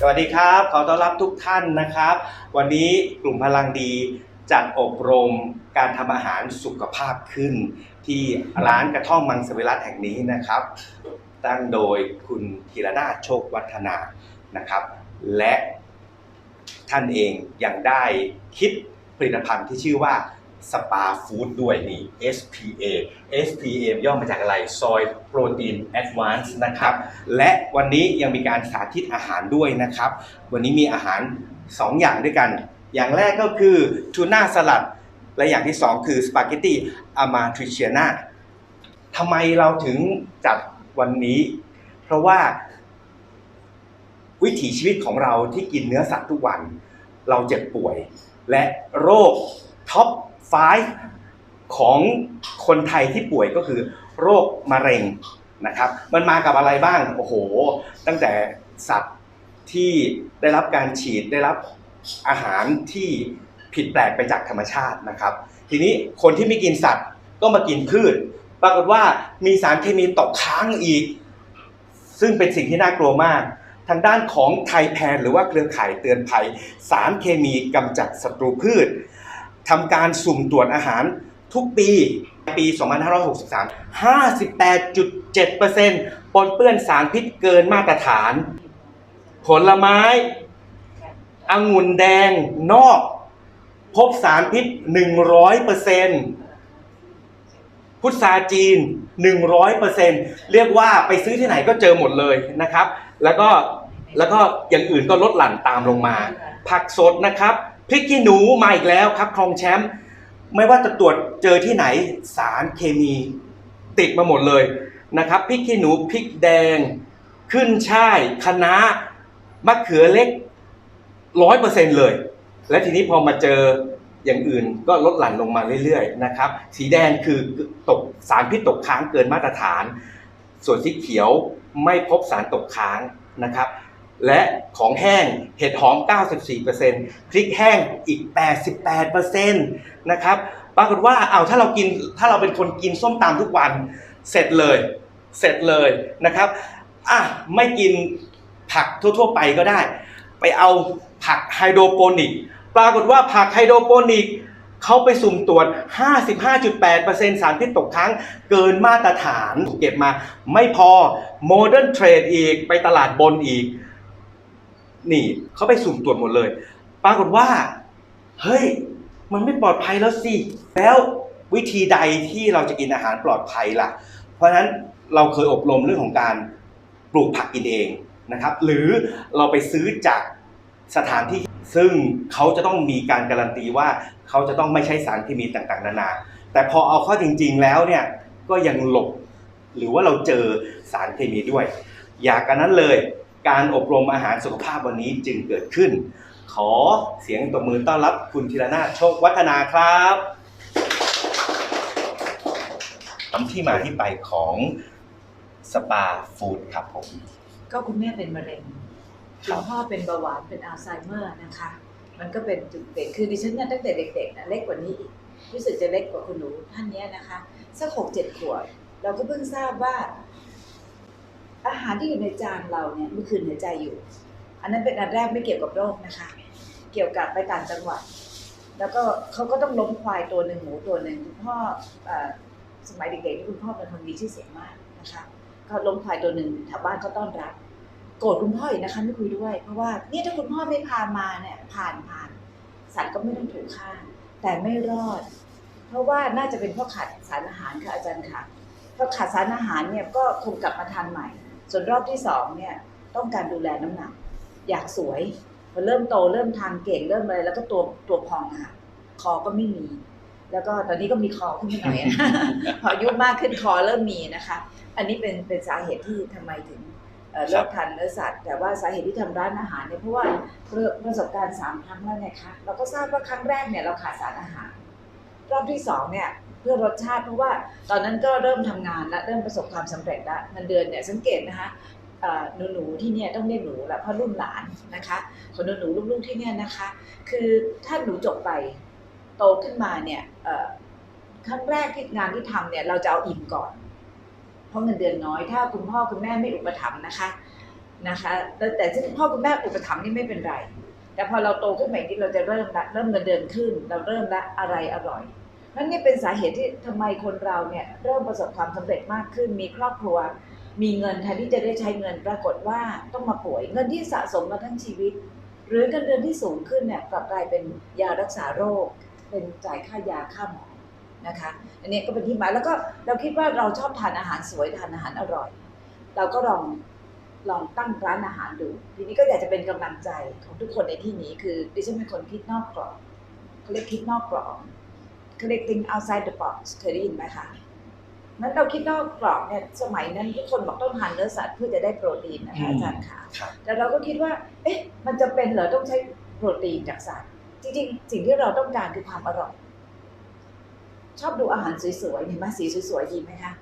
สวัสดีครับ ขอต้อนรับทุกท่านนะครับ วันนี้กลุ่มพลังดีจัดอบรมการทำอาหารสุขภาพขึ้น ที่ร้านกระท่อมมังสวิรัตแห่งนี้นะครับ ตั้งโดยคุณธีรนาถโชควัฒนานะครับ และท่านเองยังได้คิดผลิตภัณฑ์ที่ชื่อว่า สปาฟู้ดด้วยนี่ SPA SPA ย่อมาจากอะไรซอยโปรตีนแอดวานซ์นะครับ และวันนี้ยังมีการสาธิตอาหารด้วยนะครับ วันนี้มีอาหาร 2 อย่างด้วยกัน อย่างแรกก็คือทูน่าสลัด และอย่างที่ 2 คือสปาเกตตีอามาทริเชียนาทำไมเราถึงจัดวันนี้ เพราะว่า วิถีชีวิตของเราที่กินเนื้อสัตว์ทุกวัน เราเจ็บป่วย และโรคท็อป 5 ของคนไทยที่ป่วยก็คือโรคมะเร็งนะครับ มันมากับอะไรบ้าง โอ้โห ตั้งแต่สัตว์ที่ได้รับการฉีดได้รับอาหารที่ผิดแปลกไปจากธรรมชาตินะครับ ทีนี้คนที่ไม่กินสัตว์ก็มากินพืช ปรากฏว่ามีสารเคมีตกค้างอีก ซึ่งเป็นสิ่งที่น่ากลัวมาก ทางด้านของไทยแพนหรือว่าเครือข่ายเตือนภัย สารเคมีกำจัดศัตรูพืช ทำการสุ่มตรวจอาหารทุกปีปี 2563 58.7%ปนเปื้อนสารพิษเกินมาตรฐาน ผลไม้องุ่นแดงนอก พบสารพิษ 100%พุทราจีน 100%เรียกว่าไปซื้อที่ไหนก็เจอหมดเลยนะครับ แล้วก็แล้วก็อย่างอื่นก็ลดหลั่นตามลงมา ผักสดนะครับ พริกขี้หนูมาอีกแล้วครับครองแชมป์ไม่ว่าจะตรวจเจอที่ไหนสารเคมีติดมาหมดเลยนะครับพริกขี้หนูพริกแดง ขึ้นช่ายคะน้ามะเขือเล็กร้อยเปอร์เซ็นเลย และทีนี้พอมาเจออย่างอื่นก็ลดหลั่นลงมาเรื่อยๆนะครับ สีแดงคือตกสารพิษตกค้างเกินมาตรฐาน ส่วนสีเขียวไม่พบสารตกค้างนะครับ และของแห้งเห็ดหอม 94%พริกแห้งอีก 88%นะครับปรากฏว่าเอาถ้าเรากินถ้าเราเป็นคนกินส้มตำทุกวันเสร็จเลย เสร็จเลยนะครับอะไม่กินผักทั่วๆไปก็ได้ ไปเอาผักไฮโดรโปนิก ปรากฏว่าผักไฮโดรโปนิกเขาไปสุ่มตรวจ 55.8%สารพิษตกค้างเกินมาตรฐานเก็บมา ไม่พอโมเดิร์นเทรดอีกไปตลาดบนอีก นี่เขาไปสุ่มตรวจหมดเลย ปรากฏว่า เฮ้ย มันไม่ปลอดภัยแล้วสิ แล้ววิธีใดที่เราจะกินอาหารปลอดภัยล่ะ เพราะฉะนั้นเราเคยอบรมเรื่องของการปลูกผักกินเองนะครับ หรือเราไปซื้อจากสถานที่ซึ่งเขาจะต้องมีการการันตีว่าเขาจะต้องไม่ใช้สารเคมีต่างๆ นานา แต่พอเอาเข้าจริง ๆ แล้วเนี่ยก็ยังหลบ หรือว่าเราเจอสารเคมีด้วย อย่ากันนั้นเลย การอบรมอาหารสุขภาพวันนี้จึงเกิดขึ้น ขอเสียงตบมือต้อนรับคุณธีรนาถโชควัฒนาครับที่มาที่ไปของสปาฟู้ดครับผม ก็คุณแม่เป็นมะเร็งครัคุบณพ่อเป็นเบาหวานเป็นอัลไซเมอร์นะคะ มันก็เป็นจุดเด่นคือดิฉันเนี่ยตั้งแต่เด็กๆนะเล็กกว่านี้อีกรู้สึกจะเล็กกว่าคุณหนูท่านเนี้ยนะคะ สักหกเจ็ดขวบเราก็เพิ่งทราบว่า อาหารที่อยู่ในจานเราเนี่ยเมื่อคืนหายใจอยู่ อันนั้นเป็นอันแรกไม่เกี่ยวกับโรคนะคะ เกี่ยวกับไปต่างจังหวัด แล้วก็เขาก็ต้องล้มควายตัวหนึ่งหมูตัวหนึ่งคุณพ่อสมัยเด็กๆที่คุณพ่อเป็นคนมีชื่อเสียงมากนะคะก็ล้มควายตัวหนึ่งแถวบ้านเขาต้อนรับ โกรธคุณพ่ออีกนะคะไม่คุยด้วย เพราะว่าเนี่ยถ้าคุณพ่อไม่พามาเนี่ยผ่านผ่านสัตว์ก็ไม่ต้องถูกฆ่าแต่ไม่รอด เพราะว่าน่าจะเป็นเพราะขาดสารอาหารค่ะอาจารย์ค่ะเพราะขาดสารอาหารเนี่ยก็คงกลับมาทานใหม่ ส่วนรอบที่สองเนี่ยต้องการดูแลน้ำหนัก อยากสวยพอเริ่มโตเริ่มทานเก่งเริ่มอะไรแล้วก็ตัวตัวพองอะค่ะคอก็ไม่มี แล้วก็ตอนนี้ก็มีคอขึ้นมาหน่อยพออายุมากขึ้นคอเริ่มมีนะคะ อันนี้เป็นเป็นสาเหตุที่ทำไมถึงเอ่อเลิกทานเนื้อสัตว์ แต่ว่าสาเหตุที่ทำร้านอาหารเนี่ยเพราะว่าประสบการณ์สามครั้งแล้วไงคะเราก็ทราบว่าครั้งแรกเนี่ยเราขาดสารอาหาร รอบที่สองเนี่ยเพื่อรสชาติเพราะว่าตอนนั้นก็เริ่มทำงานและเริ่มประสบความสำเร็จแล้วเงินเดือนเนี่ยสังเกตนะคะหนูหนูๆที่เนี่ยต้องเรียกหนูละเพราะรุ่นหลานนะคะคนหนูหนูลูกๆที่เนี่ยนะคะ คือถ้าหนูจบไปโตขึ้นมาเนี่ยครั้งแรกที่งานที่ทำเนี่ยเราจะเอาอิ่มก่อน เพราะเงินเดือนน้อย ถ้าคุณพ่อคุณแม่ไม่อุปถัมภ์นะคะนะคะ แต่แต่ซึ่งพ่อคุณแม่อุปถัมภ์นี่ไม่เป็นไร แต่พอเราโตขึ้นมาอีกนิดเราจะเริ่มละเริ่มเงินเดือนขึ้น เราเริ่มละอะไรอร่อย นั่นนี่เป็นสาเหตุที่ทำไมคนเราเนี่ยเริ่มประสบความสำเร็จมากขึ้น มีครอบครัว มีเงินแทนที่จะได้ใช้เงินปรากฏว่าต้องมาป่วยเงินที่สะสมมาทั้งชีวิต หรือเงินเดือนที่สูงขึ้นเนี่ยกลับกลายเป็นยารักษาโรค เป็นจ่ายค่ายาค่าหมอนะคะอันนี้ก็เป็นที่มาแล้วก็เราคิดว่าเราชอบทานอาหารสวยทานอาหารอร่อย เราก็ลองลองตั้งร้านอาหารดู ทีนี้ก็อยากจะเป็นกำลังใจของทุกคนในที่นี้คือดิฉันเป็นคนคิดนอกกรอบเขาเรียกคิดนอกกรอบ เขาเรียก think outside the box เคยได้ยินไหมคะนั้นเราคิดนอกกรอบเนี่ยสมัยนั้นทุกคนบอกต้องทานเนื้อสัตว์เพื่อจะได้โปรตีนนะคะอาจารย์ค่ะครับแต่เราก็คิดว่า เอ๊ะ มันจะเป็นเหรอต้องใช้โปรตีนจากสัตว์ จริงๆ สิ่งที่เราต้องการคือความอร่อย ชอบดูอาหารสวยๆเห็นไหมสีสวยๆดีไหมคะ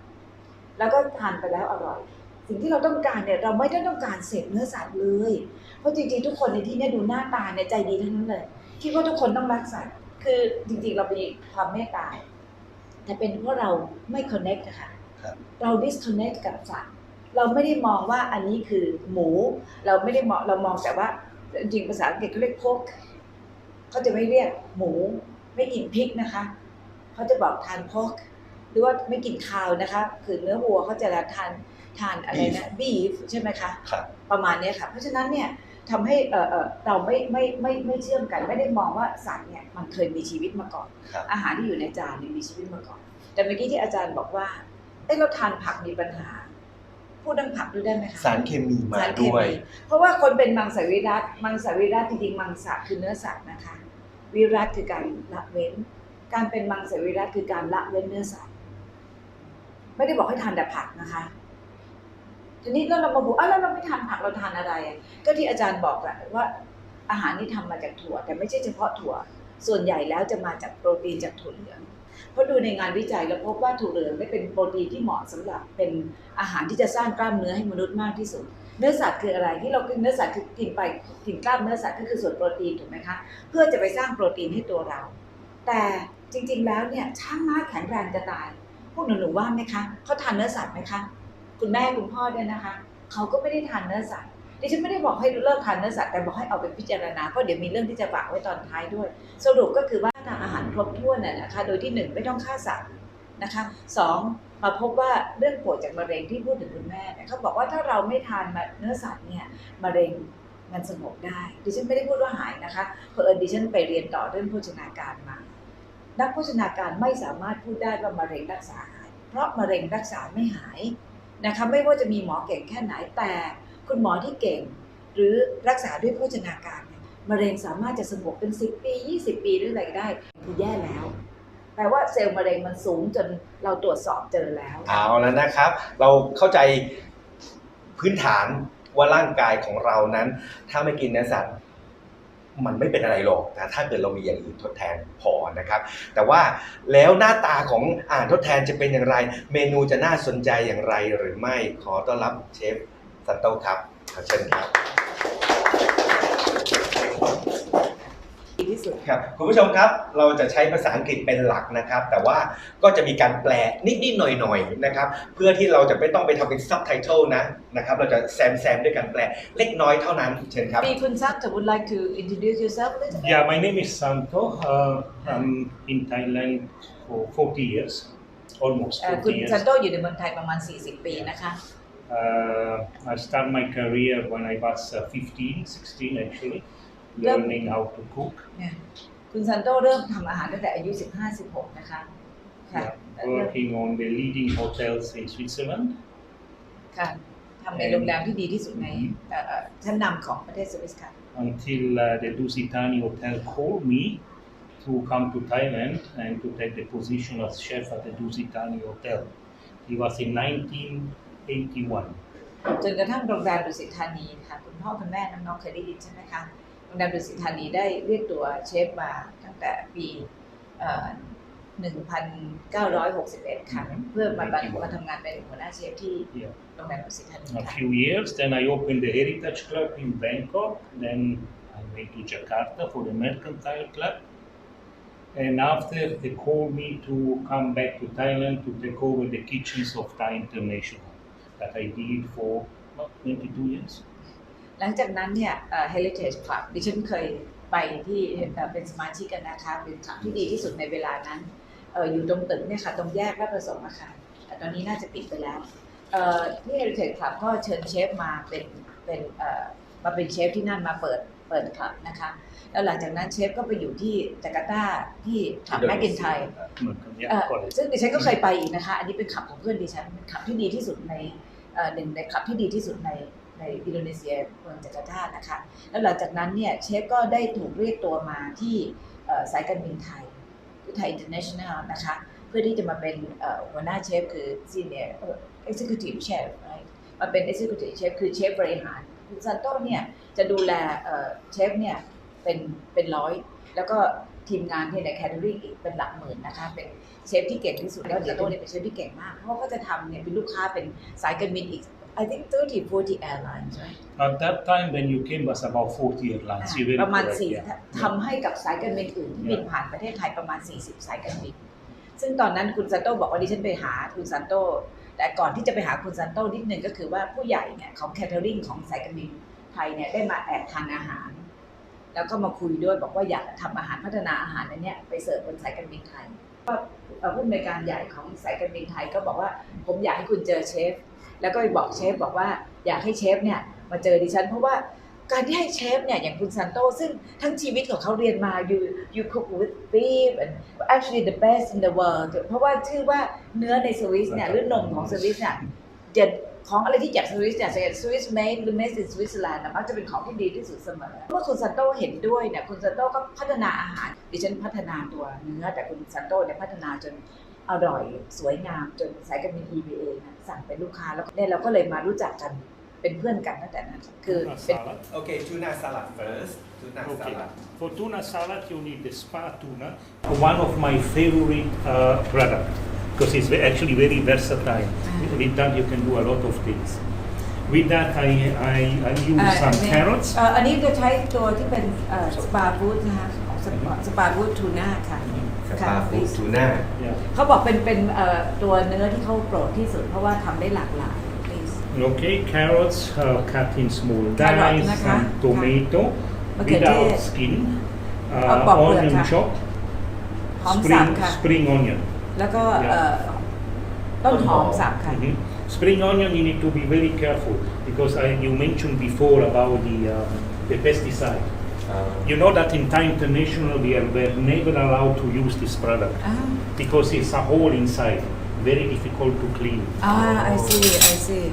แล้วก็ทานไปแล้วอร่อย สิ่งที่เราต้องการเนี่ยเราไม่ได้ต้องการเสพเนื้อสัตว์เลย เพราะจริงๆ ทุกคนในที่เนี้ดูหน้าตาเนี่ยใจดีทั้งนั้นเลย คิดว่าทุกคนต้องรักสัตว์ คือจริงๆเรามีความเมตตาแต่เป็นเพราะเราไม่ connect อะค่ะครับเรา disconnect กับสัตว์เราไม่ได้มองว่าอันนี้คือหมู เราไม่ได้มองเรามองแต่ว่าจริงๆภาษาอังกฤษเขาเรียก pork เขาจะไม่เรียกหมู ไม่กินพริกนะคะเขาจะบอกทาน pork หรือว่าไม่กินคาวนะคะ คือเนื้อวัวเขาจะทานทานอะไรนะ beef ใช่ไหมคะครับประมาณเนี้ยค่ะ เพราะฉะนั้นเนี่ย ทำให้เออเออเราไม่ไม่ไม่ไม่เชื่อมกัน ไม่ได้มองว่าสัตว์เนี่ยมันเคยมีชีวิตมาก่อนครับอาหารที่อยู่ในจานเนี่ยมีชีวิตมาก่อน แต่เมื่อกี้ที่อาจารย์บอกว่าเอ้เราทานผักมีปัญหา พูดเรื่องผักด้วยได้ไหมคะสารเคมีมาสารเคด้วยมีเพราะว่าคนเป็นมังสวิรัตมังสวิรัตจริงๆมังสะคือเนื้อสัตว์นะคะ วิรัตคือการละเว้น การเป็นมังสวิรัตคือการละเว้นเนื้อสัตว์ไม่ได้บอกให้ทานแต่ผักนะคะ ทีนี้แล้วเรามาบอกอ้าวแล้วเราไม่ทานผักเราทานอะไรอะก็ที่อาจารย์บอกแหละว่า อาหารที่ทำมาจากถั่ว แต่ไม่ใช่เฉพาะถั่ว ส่วนใหญ่แล้วจะมาจากโปรตีนจากถั่วเหลืองเพราะดูในงานวิจัยแล้วพบว่าถั่วเหลืองได้เป็นโปรตีนที่เหมาะสำหรับเป็นอาหารที่จะสร้างกล้ามเนื้อให้มนุษย์มากที่สุด เนื้อสัตว์คืออะไรที่เรากินเนื้อสัตว์คือกินไปกินกล้ามเนื้อสัตว์ก็คือส่วนโปรตีนถูกไหมคะเพื่อจะไปสร้างโปรตีนให้ตัวเรา แต่จริงๆแล้วเนี่ยช้างม้าแข็งแรงจะตาย พวกหนูหนูๆว่าไหมคะเขาทานเนื้อสัตว์ไหมคะ คุณแม่คุณพ่อเนี่ยนะคะเขาก็ไม่ได้ทานเนื้อสัตว์ดิฉันไม่ได้บอกให้เลิกทานเนื้อสัตว์แต่บอกให้เอาไปพิจารณาเพราะเดี๋ยวมีเรื่องที่จะฝากไว้ตอนท้ายด้วย สรุปก็คือว่าทานอาหารครบถ้วนน่ะนะคะ โดยที่หนึ่งไม่ต้องฆ่าสัตว์นะคะสองมาพบว่าเรื่องปวยจากมะเร็งที่พูดถึงคุณแม่เนี่ยเขาบอกว่าถ้าเราไม่ทานเนื้อสัตว์เนี่ยมะเร็งมันสงบได้ ดิฉันไม่ได้พูดว่าหายนะคะเพอเอิญดิฉันไปเรียนต่อเรื่องโภชนาการมา นักโภชนาการไม่สามารถพูดได้ว่ามะเร็งรักษาหาย เพราะมะเร็งรักษาไม่หาย นะคะไม่ว่าจะมีหมอเก่งแค่ไหนแต่คุณหมอที่เก่ง หรือรักษาด้วยโภชนาการมะเร็งสามารถจะสงบเป็น 10 ปี 20 ปีหรืออะไรก็ได้คือแย่แล้วแปลว่าเซลล์มะเร็งมันสูงจนเราตรวจสอบเจอแล้ว เอาแล้วนะครับ เราเข้าใจพื้นฐานว่าร่างกายของเรานั้น ถ้าไม่กินเนื้อสัตว์ มันไม่เป็นอะไรหรอกนะถ้าเกิดเรามีอย่างอื่นทดแทนพอนะครับ แต่ว่าแล้วหน้าตาของอาหารทดแทนจะเป็นอย่างไร เมนูจะน่าสนใจอย่างไรหรือไม่ขอต้อนรับเชฟสันโตครับขอเชิญครับ สุด ครับคุณผู้ชมครับเราจะใช้ภาษาอังกฤษเป็นหลักนะครับ แต่ว่าก็จะมีการแปลนิดๆหน่อยๆนะครับ เพื่อที่เราจะไม่ต้องไปทำเป็นซับไตเติลนะนะครับ เราจะแซมแซมๆด้วยการแปลเล็กน้อยเท่านั้นเชิญครับมีคุณซักจะ would like to introduce yourself a little bit? Yeah, my name is Santo. Uh, I'm in Thailand for 40 years, almost เอ่อคุณ40ซัน years. โตอยู่ในเมืองไทยประมาณ 40 ปีนะคะ Uh, I started my career when I was uh, 15, 16 actually, Yep. Learning how to cook. เนี่ยคุณซันโตเริ่มทำอาหารตั้งแต่อายุ 15-16 นะคะค่ะ Yeah, working on the leading hotels in Switzerland. ค่ะทำในโรงแรมที่ดีที่สุดในเอ่อเอ่อชั้นนำของประเทศสวิสค่ะ until uh, the Dusitani Hotel called me to come to Thailand and to take the position as chef at the Dusitani Hotel. It was in 1981. จนกระทั่งโรงแรมดุสิตธานีค่ะคุณพ่อคุณแม่น้องๆเคยได้ยินใช่ไหมคะ โรงแรมดุสิตธานีได้เรียกตัวเชฟมาตั้งแต่ปีเอ่อ1961ค่ะอือฮึเพื่อมามาทำงานเป็นหัวหน้าเชฟที่ Yeah. โรงแรมดุสิตธานี a ค่ะ few years. Then I opened the Heritage Club in Bangkok. Then I went to Jakarta for the Mercantile Club. And after they called me to come back to Thailand to take over the kitchens of Thai International that I did for about 22 years. หลังจากนั้นเนี่ยเอ่อ Heritage Club ดิฉันเคยไปที่เอ่อเป็นสมาชิกกันนะคะเป็นคลับที่ดีที่สุดในเวลานั้นเอ่ออยู่ตรงตึกเนี่ยค่ะตรงแยกราชประสงค์อะค่ะแต่ตอนนี้น่าจะปิดไปแล้วเอ่อที่ Heritage Club ก็เชิญเชฟมาเป็นเป็นเอ่อมาเป็นเชฟที่นั่นมาเปิดเปิดคลับนะคะแล้วหลังจากนั้นเชฟก็ไปอยู่ที่จาการ์ตาที่คลับแมกกินไทย Yeah, เอ่อ correct. ซึ่งดิฉันก็เคยไปอีกนะคะ อันนี้เป็นขับของเพื่อนดิฉันเป็นขับที่ดีที่สุดในเอ่อหนึ่งในขับที่ดีที่สุดใน ในอินโดนีเซียเมืองจาการ์ตานะคะ แล้วหลังจากนั้นเนี่ยเชฟก็ได้ถูกเรียกตัวมาที่สายการบินไทยไทยอินเตอร์เนชั่นแนลนะคะ เพื่อที่จะมาเป็นหัวหน้าเชฟคือ senior เอ่อ executive chef right มาเป็น executive chef คือเชฟบริหารคุณซันโตเนี่ยจะดูแลเชฟเนี่ยเป็นเป็นร้อย แล้วก็ทีมงานที่ในแคทเทอริงอีกเป็นหลักหมื่นนะคะ เป็นเชฟที่เก่งที่สุดแล้วเดียโตเนี่ยเป็นเชฟที่เก่งมาก เพราะว่าจะทำเนี่ยเป็นลูกค้าเป็นสายการบินอีก I think 30 40 airlines right At that time when you came was about 40 airlines. You very ประมาณ correct, สี่ yeah. ทำให้กับสายการบินอื่นที่บินผ่านประเทศไทยประมาณ 40 สายการบิน ซึ่งตอนนั้นคุณซันโตบอกว่าดิฉันไปหาคุณซันโตแต่ก่อนที่จะไปหาคุณซันโตนิดนึงก็คือว่าผู้ใหญ่เนี่ยของแคทเทอริงของสายการบินไทยเนี่ยได้มาแอบทานอาหาร แล้วก็มาคุยด้วยบอกว่าอยากทำอาหารพัฒนาอาหารอันเนี้ยไปเสิร์ฟบนสายการบินไทย ก็เอ่อผู้อำนวยการใหญ่ของสายการบินไทยก็บอกว่าผมอยากให้คุณเจอเชฟ แล้วก็ไปบอกเชฟบอกว่าอยากให้เชฟเนี่ยมาเจอดิฉัน เพราะว่าการที่ให้เชฟเนี่ยอย่างคุณซันโตซึ่งทั้งชีวิตของเขาเรียนมา you you cook with beef and actually the best in the world เพราะว่าชื่อว่าเนื้อในสวิสเนี่ยหรือนมของสวิสเนี่ยเด็ดของอะไรที่จากสวิสเนี่ยจะสวิสเมดหรือ made in Switzerland นะมักจะเป็นของที่ดีที่สุดเสมอ เมื่อคุณซันโตเห็นด้วยเนี่ยคุณซันโตก็พัฒนาอาหาร ดิฉันพัฒนาตัวเนื้อแต่คุณซันโตเนี่ยพัฒนาจน อร่อยสวยงามจนสายการบิน EVA นะสั่งเป็นลูกค้าแล้วเนี่ยเราก็เลยมารู้จักกันเป็นเพื่อนกันตั้งแต่นั้นคือ Tuna เป็น salad. โอเคทูน่าสลัด first ทูน่าส Okay. ลัด For tuna salad, you need the spa tuna, one of my favorite uh, product because it's ve- actually very versatile. Ah. With that, you can do a lot of things. With that, I, I, I use อ่า some อันนี้ carrots. เอ่ออันนี้จะใช้ตัวที่เป็นสปาฟูดนะคะของสปาฟูดทูน่าค่ะ สปาฟูทูน่า Yeah. เขาบอกเป็นเป็นเอ่อตัวเนื้อที่เขาโปรดที่สุด เพราะว่าทำได้หลากหลาย please Okay, carrots uh, cut in small Carrot dice, นะคะ some tomato มะเขือเทศ without skin, เอา uh, ปอกเปลือก onion ค่ะ chop, หอมสับ spring, ค่ะ spring onion. แล้วก็เอ่อต้นหอมสับค่ะ Mhm. Spring onion, you need to be very careful because I, you mentioned before about the, um, the pesticide. You know that in Thai International we are we're never allowed to use this product อ่า because it's a hole inside, very difficult to clean. อ่า I see I see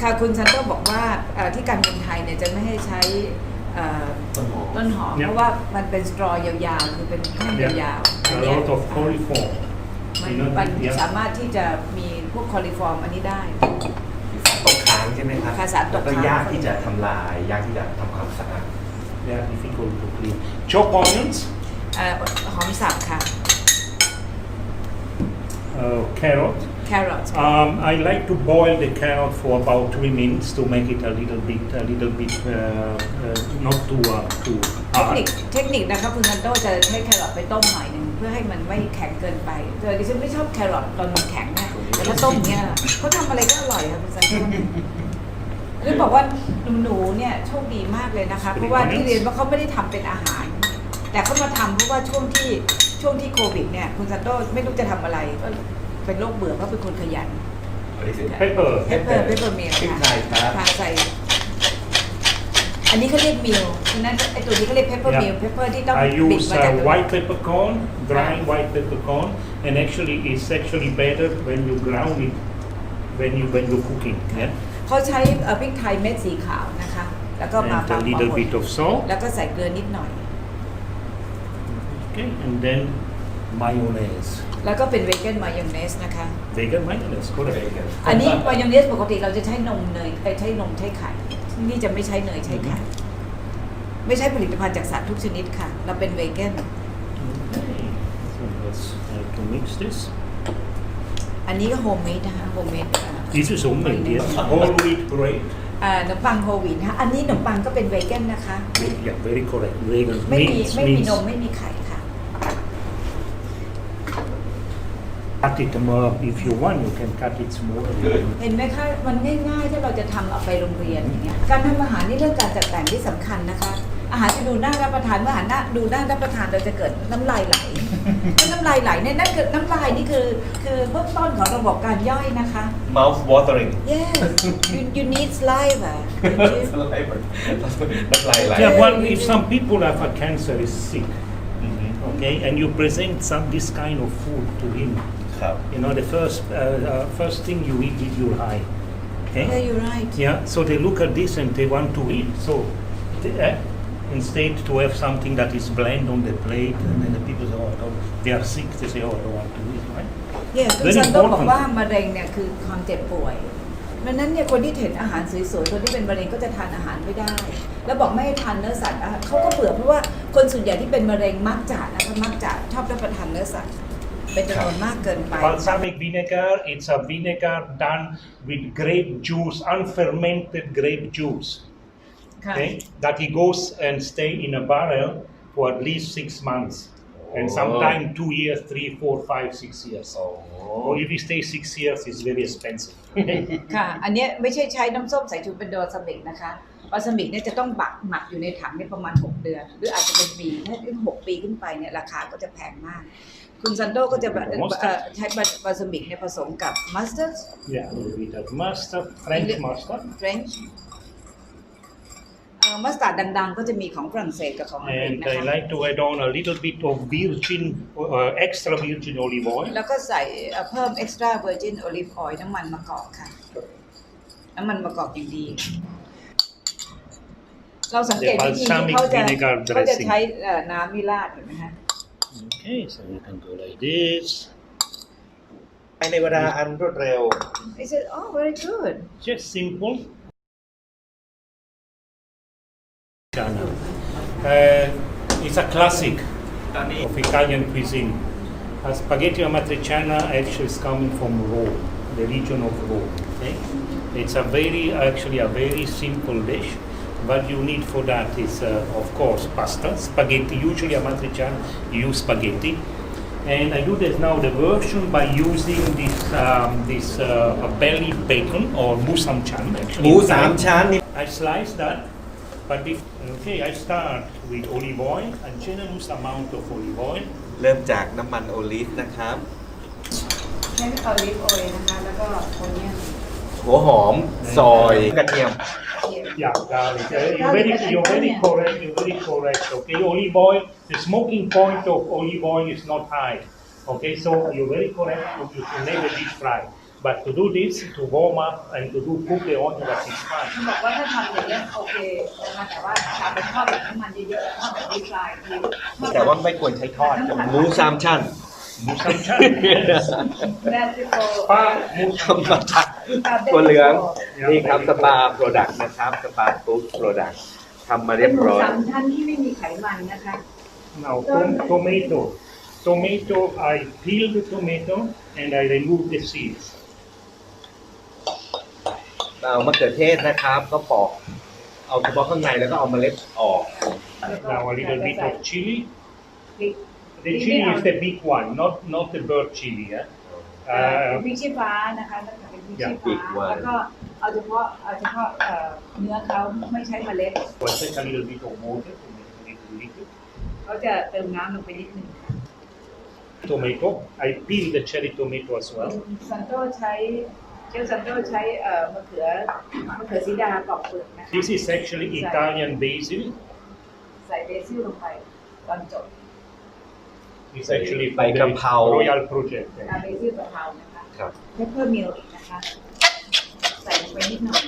ค่ะคุณซันโตบอกว่าเอ่อที่การบินไทยเนี่ยจะไม่ให้ใช้เอ่อต้นหอมต้นหอมเนี่ยเพราะว่ามันเป็นสตรอยาวๆ คือเป็นแท่งยาวๆอัน a เนี้ย lot of coliform. มัน You know, มัน yeah. สามารถที่จะมีพวกคอลิฟอร์มอันนี้ได้ ตกค้างใช่ไหมครับค่ะสารตกค้าง แล้วก็ยากที่จะทำลายยากที่จะทำความสะอาด They are difficult to clean. Chop onions, เอ่อหอมสับค่ะ uh, carrot. แครอท Um, I like to boil the carrot for about three minutes to make it a little bit, a little bit, uh, uh, not too, uh, too เทคนิ hard. คเทคนิคนะคะคุณซันโตจะใช้แครอทไปต้มหน่อยหนึ่งเพื่อให้มันไม่แข็งเกินไปแต่ดิฉันไม่ชอบแครอทตอนมันแข็งนะแต่ถ้าต้มอย่างเงี้ยเขาทำอะไรก็อร่อยค่ะคุณซันโต หรือบอกว่าหนูๆเนี่ยโชคดีมากเลยนะคะ เพราะว่าที่เรียนว่าเขาไม่ได้ทำเป็นอาหาร แต่เขามาทำเพราะว่าช่วงที่ช่วงที่โควิดเนี่ยคุณซันโตไม่รู้จะทำอะไรก็เป็นโรคเบื่อเพราะเป็นคนขยัน Pepper. เพปเปอร์เพปเปอร์มิลพริกค่ะไทยครับค่ะใส่อันนี้เขาเรียกมิลฉะนั้นไอตัวนี้เขาเรียกเพปเปอร์มิล Yeah. เพปเปอร์ที่ต้อง I บิด use มาจาก uh, ตัว white peppercorn, dry white peppercorn, and actually it's actually better when you ground it, when you when you're cooking. Yeah. เขาใช้เอ่อพริกไทยเม็ดสีขาวนะคะ แล้วก็มา And ปรุ a ง little bit of salt. แล้วก็ใส่เกลือนิดหน่อย Okay, and then mayonnaise. แล้วก็เป็นเวเกนมายองเนสนะคะ Vegan mayonnaise, correct. อันนี้มายองเนสปกติเราจะใช้นมเนยเอ้ยใช้นมใช้ไข่ที่นี่จะไม่ใช้เนยใช้ไข่ไม่ใช้ผลิตภัณฑ์จากสัตว์ทุกชนิดค่ะ เราเป็นเวเกน Okay, so let's have to mix this. อันนี้ก็โฮมเมดนะคะโฮมเมด This is homemade, yes. Whole wheat bread. ขนมปังโฮลวีนนะคะอันนี้ขนมปังก็เป็นเวเกนนะคะ Yeah, very correct. Vegan ไม่มี means ไม่มี means นมไม่มีไข่ค่ะ Cut it more if you want. You can cut it smaller. เห็นไหมคะมันง่ายๆถ้าเราจะทำเอาไปโรงเรียนอย่างเงี้ยการทำอาหารนี่เรื่องการจัดแต่งที่สำคัญนะคะ อาหารจะดูน่ารับประทานเมื่ออาหารน่าดูน่ารับประทานเราจะเกิดน้ำลายไหลถ้าน้ำลายไหลเนี่ยนั่นคือน้ำลายนี่คือคือเบื้องต้นของระบบการย่อยนะคะ mouth watering yes you you need saliva don't you? น้ำลายไหล Yeah, well, if some people have a cancer is sick, okay, and you present some this kind of food to him, ครับ you know, the first uh, uh, first thing you eat with your eye, okay. yeah you're right Yeah, so they look at this and they want to eat. So they, uh, instead to have something that is bland on the plate, and then the people say, oh, I don't, they are sick, they say, oh, I don't want to eat, right? yeah คุณ Very ซันโดบอก important. ว่ามะเร็งเนี่ยคือความเจ็บป่วยดังนั้นเนี่ยคนที่เห็นอาหารสวยๆคนที่เป็นมะเร็งก็จะทานอาหารไม่ได้ แล้วบอกไม่ให้ทานเนื้อสัตว์อะเขาก็เบื่อเพราะว่าคนส่วนใหญ่ที่เป็นมะเร็งมักจะนะคะมักจะชอบรับประทานเนื้อสัตว์เป็นจำนวนมากเกินไป Balsamic vinegar, it's a vinegar done with grape juice, unfermented grape juice. ค่ะ Okay, that it goes and stay in a barrel for at least six months, and Oh. sometimes two years, three, four, five, six years. โอ้ Or if you stay six years, it's very expensive. ค่ะ อันเนี้ยไม่ใช่ใช้น้ำส้มสายชูเป็นโดซามิกนะคะบาซามิกเนี่ยจะต้องบักหมักอยู่ในถังเนี่ยประมาณ 6 เดือน หรืออาจจะเป็นปีถ้าถึง6ปีขึ้นไปเนี่ยราคาก็จะแพงมาก คุณซันโดก็จะแบบ Mustard เอ่อใช้บาซามิกเนี่ยผสมกับมัสตาร์ด yeah, a little bit of mustard, French Little- mustard, French เอ่อมัส ตาร์ดดังๆก็จะมีของฝรั่งเศสกับของอังกฤษ and นะ I คะ like to add on a little bit of virgin, uh, extra virgin olive oil. แล้วก็ใส่เอ่อเพิ่ม extra virgin olive oil น้ำมันมะกอกค่ะ น้ำมันมะกอกอย่างดี เราสังเกตวิธีที่เขาจะ The balsamic vinegar เขาจะ dressing ใช้เอ่อน้ำมิราดเห็นไหมคะ Okay, so you can go like this. ในเวลาอันรวดเร็ว I said oh very good Just simple. China. Uh, it's a classic of Italian cuisine. A spaghetti amatriciana actually is coming from Rome, the region of Rome. Okay? It's a very, actually a very simple dish, but you need for that is, uh, of course, pasta, spaghetti. Usually amatriciana, you use spaghetti. And I do this now the version by using this um, this uh, belly bacon or musam chan actually. Musam chan. I slice that but if, okay, I start with olive oil, a generous amount of olive oil. เริ่มจากน้ำมันโอลิฟนะครับ ใช้ออลิฟออยล์นะคะ แล้วก็โอเนียนหัวหอม ซอยกระเทียม Yeah, garlic. Uh, you're very, you're very correct. You're very correct. Okay, olive oil. The smoking point of olive oil is not high. Okay, so you're very correct. You you should never deep fry. But to do this, to warm up and to do cook the onion at six คุณบอกว่าถ้าทำอย่างนี้ยโอเคนะคะแต่ว่าทำเป็นทอดแบบน้ำมันเยอะๆทอดแบบดีฟรายคือแต่ว่าไม่ควรใช้ทอดหมูสามชั้น Musamchan. แรกที่โต Pa, ทำมาจากตัวเหลือง นี่ครับสปาโปรดักต์นะครับ สปาฟู้ดโปรดักต์ทำมาเรีเป็ยนบหมูร้อย สามชั้นที่ไม่มีไขมันนะคะ Now, tom- tomato. Tomato, I peel the tomato and I remove the seeds. เอามะเขือเทศนะครับ ก็ปอก เอาเฉพาะข้างในแล้วก็เอาเมล็ดออก Now, a little bit of chili. พริก The chili is the big one, not not the bird chili. Eh? เอ่อ Uh, พริกชี้ฟ้านะคะแล้วก็เป็นพริกชี้พริกหวาฟ้านแล้วก็เอาเฉพาะเอาเฉพาะเอ่อเนื้อเขาไม่ใช้เมล็ด so I take a little bit of water to make it liquid. เขาจะเติมน้ำลงไปนิดนึงค่ะ Tomato. I peel the cherry tomato as well. ซันโตใช้ เชฟซันโตใช้เอ่อมะเขือมะเขือสีดาปอกเปลือกนะคะ This is actually Italian basil. ใส่เบซิลลงไปตอนจบ It's actually By from the Kampao. Royal Project. เอาเบซิลกะเพรานะคะครับ เพปเปอร์มิลอีกนะคะ ใส่ลงไปนิดหน่อย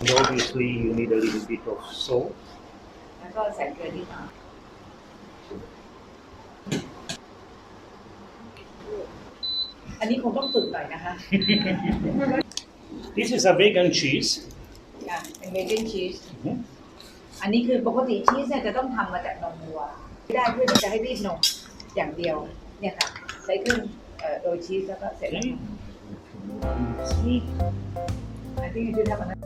And obviously, you need a little bit of salt. แล้วก็ใส่เกลือนิดหน่อย อันนี้คงต้องฝึกหน่อยนะคะ This is a vegan cheese. อะเป็นเบเกนชีส Mhm. อันนี้คือปกติชีสเนี่ยจะต้องทำมาจากนมวัวไม่ได้เพื่อที่จะให้รีดนมอย่างเดียวเนี่ยค่ะใช้เครื่องเอ่อโรยชีสแล้วก็เสร็จแล้ว Okay. Sweet. I think you should have another